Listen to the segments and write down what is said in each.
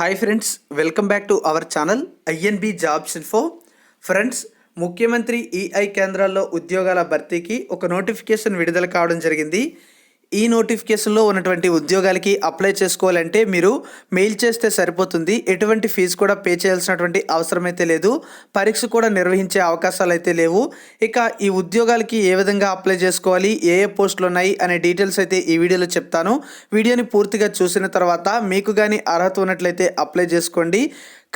Hi friends welcome back to our channel INB jobs info friends ముఖ్యమంత్రి ఈఐ కేంద్రాల్లో ఉద్యోగాల భర్తీకి ఒక నోటిఫికేషన్ విడుదల కావడం జరిగింది. ఈ నోటిఫికేషన్లో ఉన్నటువంటి ఉద్యోగాలకి అప్లై చేసుకోవాలంటే మీరు మెయిల్ చేస్తే సరిపోతుంది. ఎటువంటి ఫీజు కూడా పే చేయాల్సినటువంటి అవసరం అయితే లేదు. పరీక్ష కూడా నిర్వహించే అవకాశాలు అయితే లేవు. ఇక ఈ ఉద్యోగాలకి ఏ విధంగా అప్లై చేసుకోవాలి? ఏ ఏ పోస్టులు ఉన్నాయి? అనే డీటెయిల్స్ అయితే ఈ వీడియోలో చెప్తాను. వీడియోని పూర్తిగా చూసిన తర్వాత మీకు కానీ అర్హత ఉన్నట్లయితే అప్లై చేసుకోండి.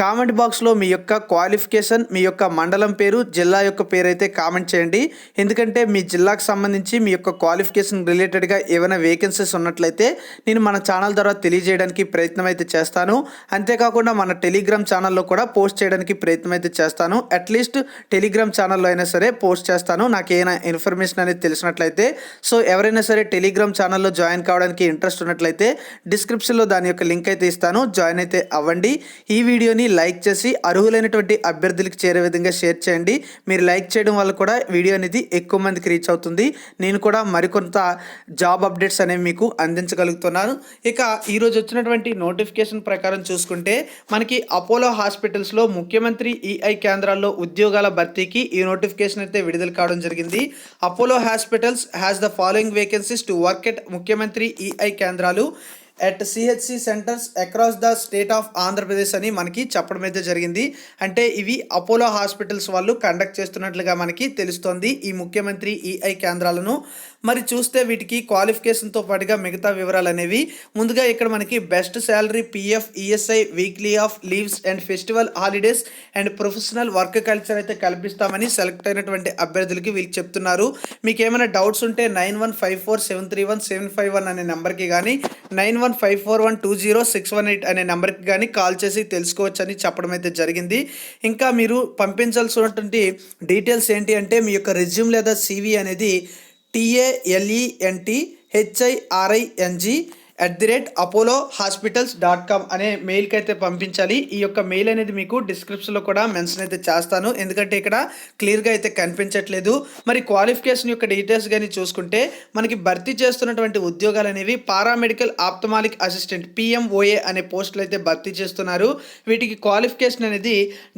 కామెంట్ బాక్స్లో మీ యొక్క క్వాలిఫికేషన్ మీ యొక్క మండలం పేరు జిల్లా యొక్క పేరు అయితే కామెంట్ చేయండి. ఎందుకంటే మీ జిల్లాకు సంబంధించి మీ యొక్క క్వాలిఫికేషన్ రిలేటెడ్గా ఏమైనా వేకెన్సీస్ ఉన్నట్లయితే నేను మన ఛానల్ ద్వారా తెలియజేయడానికి ప్రయత్నం అయితే చేస్తాను. అంతేకాకుండా మన టెలిగ్రామ్ ఛానల్లో కూడా పోస్ట్ చేయడానికి ప్రయత్నం అయితే చేస్తాను అట్లీస్ట్ టెలిగ్రామ్ ఛానల్లో అయినా సరే పోస్ట్ చేస్తాను. నాకు ఏమైనా ఇన్ఫర్మేషన్ అనేది తెలిసినట్లయితే సో ఎవరైనా సరే టెలిగ్రామ్ ఛానల్లో జాయిన్ కావడానికి ఇంట్రెస్ట్ ఉన్నట్లయితే డిస్క్రిప్షన్లో దాని యొక్క లింక్ అయితే ఇస్తాను. జాయిన్ అయితే అవ్వండి. ఈ వీడియోని లైక్ చేసి అర్హులైనటువంటి అభ్యర్థులకు చేరే విధంగా షేర్ చేయండి. మీరు లైక్ చేయడం వల్ల కూడా వీడియో అనేది ఎక్కువ మందికి రీచ్ అవుతుంది. నేను కూడా మరికొంత జాబ్ అప్డేట్స్ అనేవి మీకు అందించగలుగుతున్నాను. ఇక ఈరోజు వచ్చినటువంటి నోటిఫికేషన్ ప్రకారం చూసుకుంటే మనకి అపోలో హాస్పిటల్స్లో ముఖ్యమంత్రి ఈఐ కేంద్రాల్లో ఉద్యోగాల భర్తీకి ఈ నోటిఫికేషన్ అయితే విడుదల కావడం జరిగింది. Apollo hospitals has the following vacancies to work at ముఖ్యమంత్రి ఈఐ కేంద్రాలు. At CHC centres across the state of Andhra Pradesh అని మనకి చెప్పడం అయితే జరిగింది. అంటే ఇవి అపోలో హాస్పిటల్స్ వాళ్ళు కండక్ట్ చేస్తున్నట్లుగా మనకి తెలుస్తోంది ఈ ముఖ్యమంత్రి ఈఐ కేంద్రాలను. మరి చూస్తే వీటికి క్వాలిఫికేషన్తో పాటుగా మిగతా వివరాలు అనేవి. ముందుగా ఇక్కడ మనకి best salary PF ESI weekly off leaves and festival holidays and professional work culture అయితే కల్పిస్తామని సెలెక్ట్ అయినటువంటి అభ్యర్థులకి వీళ్ళు చెప్తున్నారు. మీకు ఏమైనా డౌట్స్ ఉంటే nine one five four seven three one seven five one అనే నెంబర్కి కానీ nine one five four one two zero six one eight అనే నెంబర్కి కానీ కాల్ చేసి తెలుసుకోవచ్చు అని చెప్పడం అయితే జరిగింది. ఇంకా మీరు పంపించాల్సినటువంటి డీటెయిల్స్ ఏంటి అంటే మీ యొక్క రెజ్యూమ్ లేదా సివి అనేది T A L E N T H I R I N G at the rate Apollo hospitals dot com అనే మెయిల్కి అయితే పంపించాలి. ఈ యొక్క మెయిల్ అనేది మీకు డిస్క్రిప్షన్లో కూడా మెన్షన్ అయితే చేస్తాను. ఎందుకంటే ఇక్కడ క్లియర్గా అయితే కనిపించట్లేదు. మరి క్వాలిఫికేషన్ యొక్క డీటెయిల్స్ కానీ చూసుకుంటే మనకి భర్తీ చేస్తున్నటువంటి ఉద్యోగాలు అనేవి పారామెడికల్ ఆప్తమాలిక్ అసిస్టెంట్ పిఎంఓఏ అనే పోస్టులు అయితే భర్తీ చేస్తున్నారు. వీటికి క్వాలిఫికేషన్ అనేది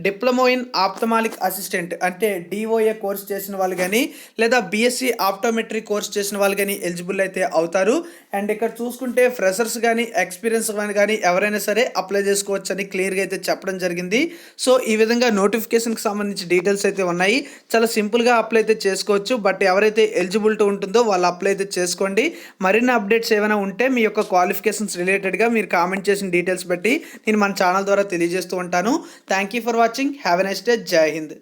డిప్లొమో ఇన్ ఆప్తమాలిక్ అసిస్టెంట్ అంటే డిఓఏ కోర్స్ చేసిన వాళ్ళు కానీ లేదా బీఎస్సీ ఆప్టోమెట్రీ కోర్స్ చేసిన వాళ్ళు కానీ ఎలిజిబుల్ అయితే అవుతారు. అండ్ ఇక్కడ చూసుకుంటే ఫ్రెషర్స్ కానీ ఎక్స్పీరియన్స్ కానీ ఎవరైనా సరే అప్లై చేసుకోవచ్చు అని క్లియర్గా అయితే చెప్పడం జరిగింది. సో ఈ విధంగా నోటిఫికేషన్కి సంబంధించి డీటెయిల్స్ అయితే ఉన్నాయి. చాలా సింపుల్గా అప్లై అయితే చేసుకోవచ్చు. బట్ ఎవరైతే ఎలిజిబిలిటీ ఉంటుందో వాళ్ళు అప్లై అయితే చేసుకోండి. మరిన్ని అప్డేట్స్ ఏమైనా ఉంటే మీ యొక్క క్వాలిఫికేషన్స్ రిలేటెడ్గా మీరు కామెంట్ చేసిన డీటెయిల్స్ బట్టి నేను మన ఛానల్ ద్వారా తెలియజేస్తూ ఉంటాను. Thank you for watching have a nice day Jai Hind